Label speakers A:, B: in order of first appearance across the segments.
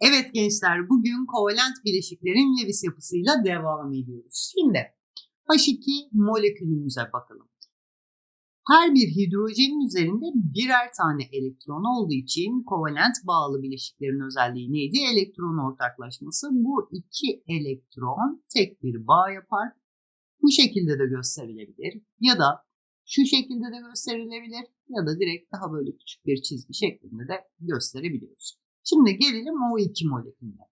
A: Evet gençler bugün kovalent bileşiklerin Lewis yapısıyla devam ediyoruz. Şimdi H2 molekülümüze bakalım. Her bir hidrojenin üzerinde birer tane elektron olduğu için kovalent bağlı bileşiklerin özelliği neydi? Elektron ortaklaşması. Bu iki elektron tek bir bağ yapar. Bu şekilde de gösterilebilir ya da şu şekilde de gösterilebilir ya da direkt daha böyle küçük bir çizgi şeklinde de gösterebiliyoruz. Şimdi gelelim O2 molekülüne.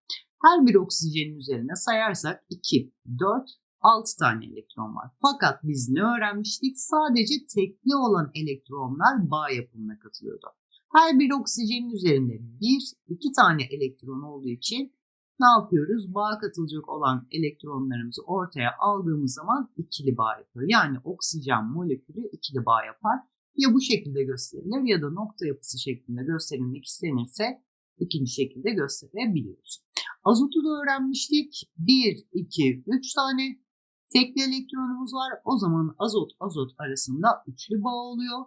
A: Her bir oksijenin üzerine sayarsak 2, 4, 6 tane elektron var. Fakat biz ne öğrenmiştik? Sadece tekli olan elektronlar bağ yapımına katılıyordu. Her bir oksijenin üzerinde 1, 2 tane elektron olduğu için ne yapıyoruz? Bağa katılacak olan elektronlarımızı ortaya aldığımız zaman ikili bağ yapıyor. Yani oksijen molekülü ikili bağ yapar. Ya bu şekilde gösterilir ya da nokta yapısı şeklinde gösterilmek istenirse ikinci şekilde gösterebiliyoruz. Azotu da öğrenmiştik. 1, 2, 3 tane tekli elektronumuz var. O zaman azot azot arasında üçlü bağ oluyor.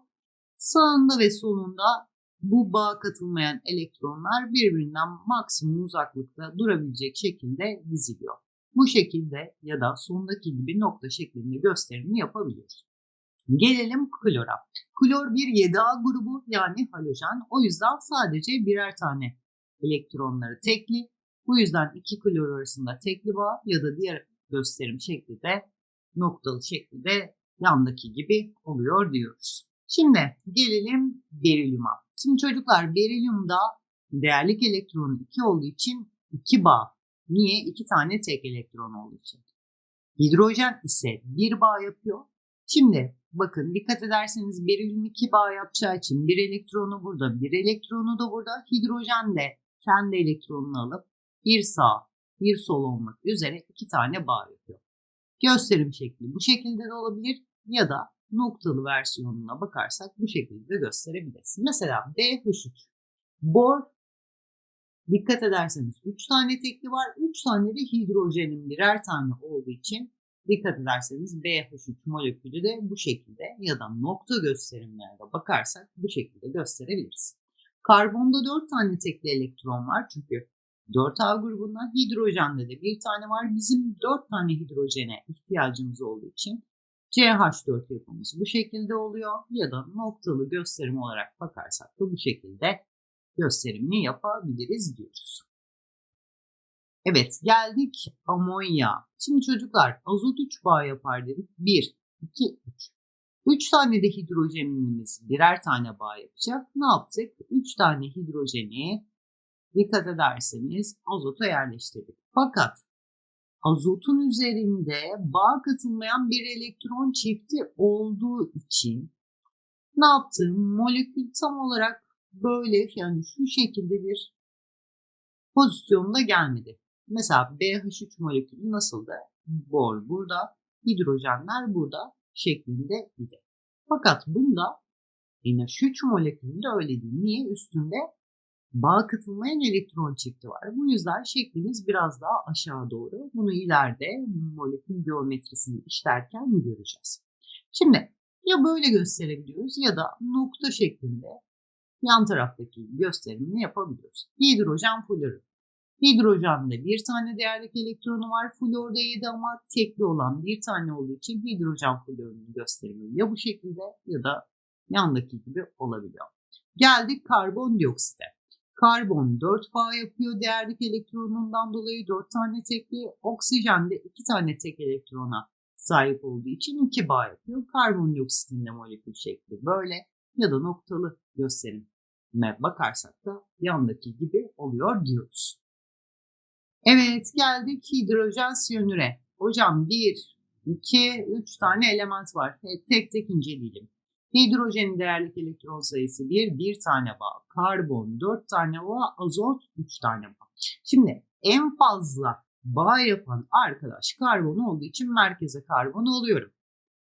A: Sağında ve solunda bu bağa katılmayan elektronlar birbirinden maksimum uzaklıkta durabilecek şekilde diziliyor. Bu şekilde ya da sondaki gibi nokta şeklinde gösterimini yapabiliyoruz. Gelelim klora. Klor bir 7A grubu yani halojen. O yüzden sadece birer tane elektronları tekli. Bu yüzden iki klor arasında tekli bağ ya da diğer gösterim şekli de noktalı şekilde yandaki gibi oluyor diyoruz. Şimdi gelelim berilyuma. Şimdi çocuklar berilyumda değerlik elektronu 2 olduğu için 2 bağ. Niye? 2 tane tek elektron olduğu için. Hidrojen ise bir bağ yapıyor. Şimdi bakın dikkat ederseniz berilyum 2 bağ yapacağı için bir elektronu burada, bir elektronu da burada. Hidrojen de kendi elektronunu alıp bir sağ, bir sol olmak üzere iki tane bağ yapıyor. Gösterim şekli bu şekilde de olabilir ya da noktalı versiyonuna bakarsak bu şekilde de gösterebiliriz. Mesela BH3 bor dikkat ederseniz 3 tane tekli var. 3 tane de hidrojenin birer tane olduğu için dikkat ederseniz BH3 molekülü de bu şekilde ya da nokta gösterimlerde bakarsak bu şekilde gösterebiliriz. Karbonda 4 tane tekli elektron var çünkü 4A grubundan hidrojende de bir tane var. Bizim 4 tane hidrojene ihtiyacımız olduğu için CH4 yapımız bu şekilde oluyor ya da noktalı gösterim olarak bakarsak da bu şekilde gösterimini yapabiliriz diyoruz. Evet geldik amonya. Şimdi çocuklar azot 3 bağ yapar dedik. 1, 2, 3. 3 tane de hidrojenimiz birer tane bağ yapacak. Ne yaptık? 3 tane hidrojeni dikkat ederseniz azota yerleştirdik. Fakat azotun üzerinde bağ katılmayan bir elektron çifti olduğu için ne yaptım? Molekül tam olarak böyle yani şu şekilde bir pozisyonda gelmedi. Mesela BH3 molekülü nasıldı? Bor burada, hidrojenler burada şeklinde idi. Fakat bunda NH3 molekülünde öyle değil. Niye? Üstünde bağ katılmayan elektron çifti var. Bu yüzden şeklimiz biraz daha aşağı doğru. Bunu ileride molekül geometrisini işlerken göreceğiz. Şimdi ya böyle gösterebiliyoruz ya da nokta şeklinde yan taraftaki gösterimini yapabiliyoruz. Hidrojen florür. Hidrojende bir tane değerlik elektronu var. Florda 7 ama tekli olan bir tane olduğu için hidrojen florunun gösterimi ya bu şekilde ya da yandaki gibi olabiliyor. Geldik karbondioksite. Karbon 4 bağ yapıyor değerlik elektronundan dolayı 4 tane tekli. Oksijen de 2 tane tek elektrona sahip olduğu için 2 bağ yapıyor. Karbondioksitin de molekül şekli böyle ya da noktalı gösterime bakarsak da yandaki gibi oluyor diyoruz. Evet geldik hidrojen siyonüre. Hocam 1, 2, 3 tane element var. Tek tek inceleyelim. Hidrojenin değerlik elektron sayısı 1, 1 tane bağ. Karbon 4 tane bağ, azot 3 tane bağ. Şimdi en fazla bağ yapan arkadaş karbon olduğu için merkeze karbon alıyorum.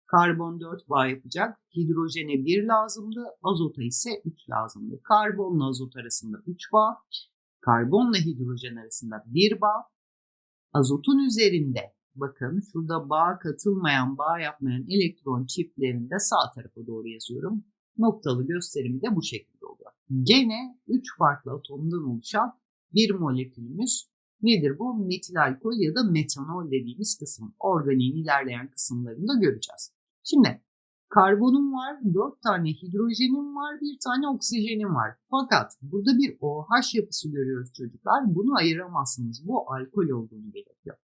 A: Karbon 4 bağ yapacak. Hidrojene 1 lazımdı. Azota ise 3 lazımdı. Karbonla azot arasında 3 bağ. Karbonla hidrojen arasında 1 bağ. Azotun üzerinde bakın şurada bağ katılmayan, bağ yapmayan elektron çiftlerini de sağ tarafa doğru yazıyorum. Noktalı gösterimi de bu şekilde oluyor. Gene 3 farklı atomdan oluşan bir molekülümüz nedir bu? Metil alkol ya da metanol dediğimiz kısım. Organiğin ilerleyen kısımlarında göreceğiz. Şimdi karbonum var, 4 tane hidrojenim var, bir tane oksijenim var. Fakat burada bir OH yapısı görüyoruz çocuklar. Bunu ayıramazsınız. Bu alkol olduğunu belirtiyor.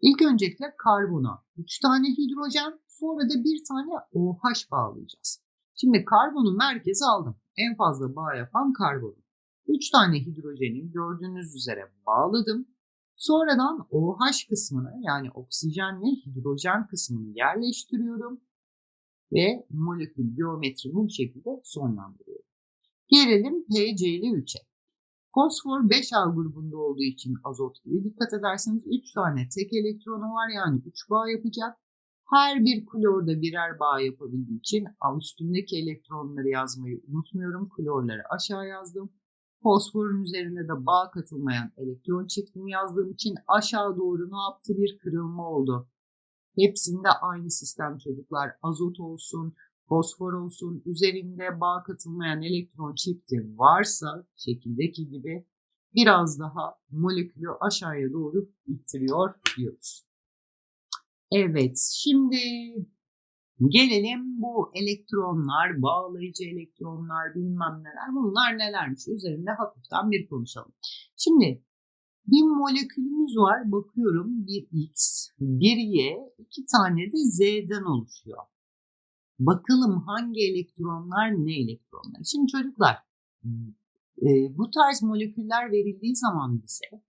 A: İlk öncelikle karbona 3 tane hidrojen sonra da bir tane OH bağlayacağız. Şimdi karbonu merkeze aldım. En fazla bağ yapan karbon. 3 tane hidrojeni gördüğünüz üzere bağladım. Sonradan OH kısmını yani oksijenle hidrojen kısmını yerleştiriyorum ve molekül geometrimi bu şekilde sonlandırıyorum. Gelelim PCl 3'e. Fosfor 5A grubunda olduğu için azot gibi dikkat ederseniz 3 tane tek elektronu var yani 3 bağ yapacak. Her bir klorda birer bağ yapabildiği için üstündeki elektronları yazmayı unutmuyorum. Klorları aşağı yazdım. Fosforun üzerinde de bağ katılmayan elektron çiftini yazdığım için aşağı doğru ne yaptı? Bir kırılma oldu. Hepsinde aynı sistem çocuklar. Azot olsun, fosfor olsun, üzerinde bağ katılmayan elektron çifti varsa şekildeki gibi biraz daha molekülü aşağıya doğru ittiriyor diyoruz. Evet, şimdi gelelim bu elektronlar, bağlayıcı elektronlar, bilmem neler, bunlar nelermiş üzerinde hafiften bir konuşalım. Şimdi bir molekülümüz var, bakıyorum bir X, bir Y, iki tane de Z'den oluşuyor. Bakalım hangi elektronlar ne elektronlar. Şimdi çocuklar, bu tarz moleküller verildiği zaman bize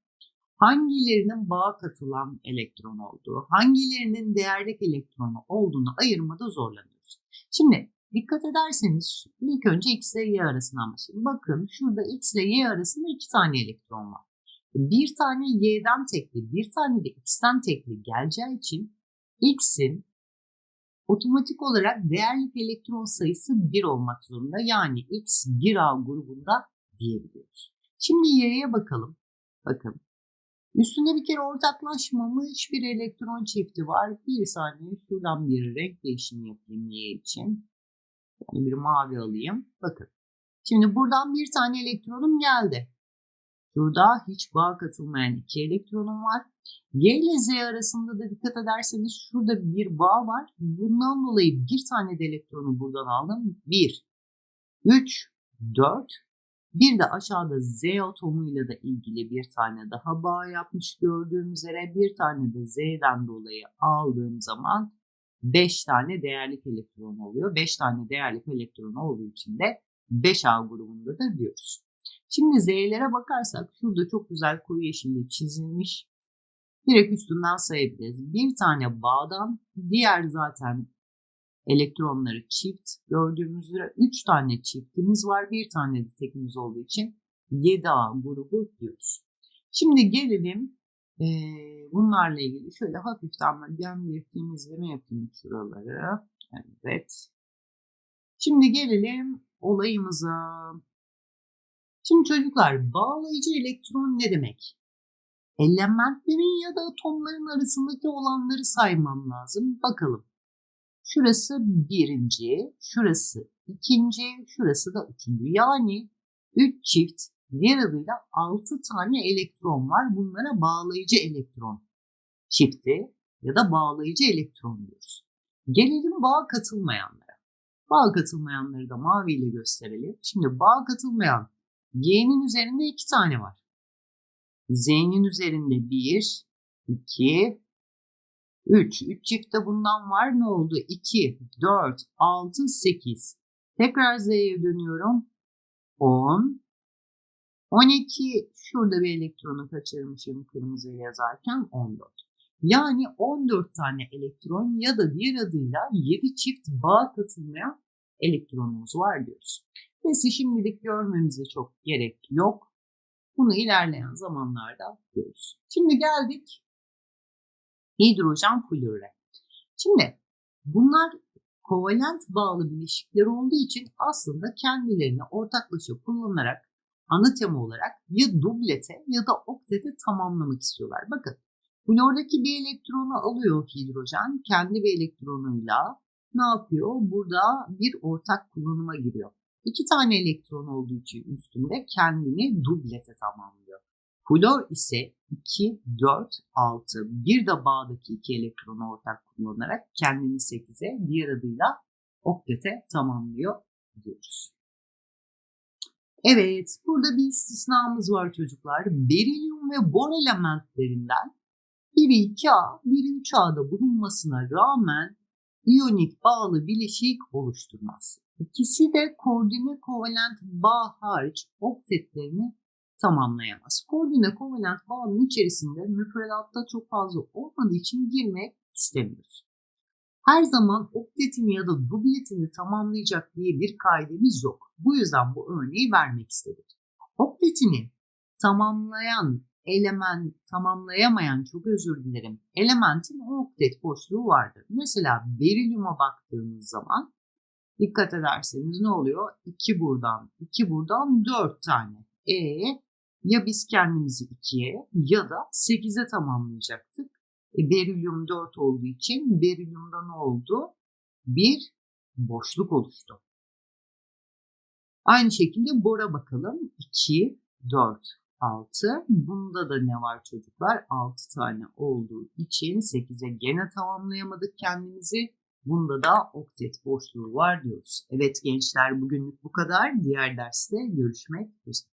A: hangilerinin bağa katılan elektron olduğu, hangilerinin değerlik elektronu olduğunu ayırmada zorlanıyoruz. Şimdi dikkat ederseniz ilk önce X ile Y arasından başlayalım. Bakın şurada X ile Y arasında iki tane elektron var. Bir tane Y'den tekli, bir tane de X'ten tekli geleceği için X'in otomatik olarak değerlik elektron sayısı 1 olmak zorunda. Yani X 1A grubunda diyebiliyoruz. Şimdi Y'ye bakalım. Bakın Üstünde bir kere ortaklaşmamış bir elektron çifti var. Bir saniye şuradan bir renk değişimi yapayım Y için. Yani bir mavi alayım. Bakın. Şimdi buradan bir tane elektronum geldi. Şurada hiç bağ katılmayan iki elektronum var. Y ile Z arasında da dikkat ederseniz şurada bir bağ var. Bundan dolayı bir tane de elektronu buradan aldım. 1, 3, 4, bir de aşağıda Z atomuyla da ilgili bir tane daha bağ yapmış gördüğüm üzere bir tane de Z'den dolayı aldığım zaman 5 tane değerlik elektron oluyor. 5 tane değerlik elektron olduğu için de 5A grubunda da diyoruz. Şimdi Z'lere bakarsak şurada çok güzel koyu yeşille çizilmiş. Direkt üstünden sayabiliriz. Bir tane bağdan diğer zaten elektronları çift. Gördüğümüz üzere 3 tane çiftimiz var. Bir tane de tekimiz olduğu için 7A grubu diyoruz. Şimdi gelelim e, bunlarla ilgili şöyle hafiften ben bir temizleme yapayım şuraları. Evet. Şimdi gelelim olayımıza. Şimdi çocuklar bağlayıcı elektron ne demek? Elementlerin ya da atomların arasındaki olanları saymam lazım. Bakalım. Şurası birinci, şurası ikinci, şurası da üçüncü. Yani üç çift diğer adıyla altı tane elektron var. Bunlara bağlayıcı elektron çifti ya da bağlayıcı elektron diyoruz. Gelelim bağ katılmayanlara. Bağ katılmayanları da maviyle gösterelim. Şimdi bağ katılmayan Y'nin üzerinde iki tane var. Z'nin üzerinde bir, iki, 3. 3 çift de bundan var. Ne oldu? 2, 4, 6, 8. Tekrar Z'ye dönüyorum. 10. 12. Şurada bir elektronu kaçırmışım kırmızı yazarken 14. Yani 14 tane elektron ya da diğer adıyla 7 çift bağ katılmayan elektronumuz var diyoruz. Neyse şimdilik görmemize çok gerek yok. Bunu ilerleyen zamanlarda görürüz. Şimdi geldik hidrojen florü. Şimdi bunlar kovalent bağlı bileşikler olduğu için aslında kendilerini ortaklaşa kullanarak ana tema olarak ya dublete ya da oktete tamamlamak istiyorlar. Bakın flordaki bir elektronu alıyor hidrojen kendi bir elektronuyla ne yapıyor? Burada bir ortak kullanıma giriyor. İki tane elektron olduğu için üstünde kendini dublete tamamlıyor. Klor ise 2, 4, 6 bir de bağdaki iki elektronu ortak kullanarak kendini 8'e diğer adıyla oktete tamamlıyor diyoruz. Evet, burada bir istisnamız var çocuklar. Berilyum ve bor elementlerinden biri 2A, biri 3A'da bulunmasına rağmen iyonik bağlı bileşik oluşturmaz. İkisi de koordine kovalent bağ hariç oktetlerini tamamlayamaz. Koordine kovalent bağının içerisinde müfredatta çok fazla olmadığı için girmek istemiyoruz. Her zaman oktetini ya da dubletini tamamlayacak diye bir kaidemiz yok. Bu yüzden bu örneği vermek istedik. Oktetini tamamlayan element, tamamlayamayan çok özür dilerim, elementin oktet boşluğu vardır. Mesela berilyuma baktığımız zaman dikkat ederseniz ne oluyor? 2 buradan, 2 buradan 4 tane. E ya biz kendimizi 2'ye ya da 8'e tamamlayacaktık. E, berilyum 4 olduğu için berilyumda ne oldu? Bir boşluk oluştu. Aynı şekilde bora bakalım. 2, 4, 6. Bunda da ne var çocuklar? 6 tane olduğu için 8'e gene tamamlayamadık kendimizi. Bunda da oktet boşluğu var diyoruz. Evet gençler bugünlük bu kadar. Diğer derste görüşmek üzere.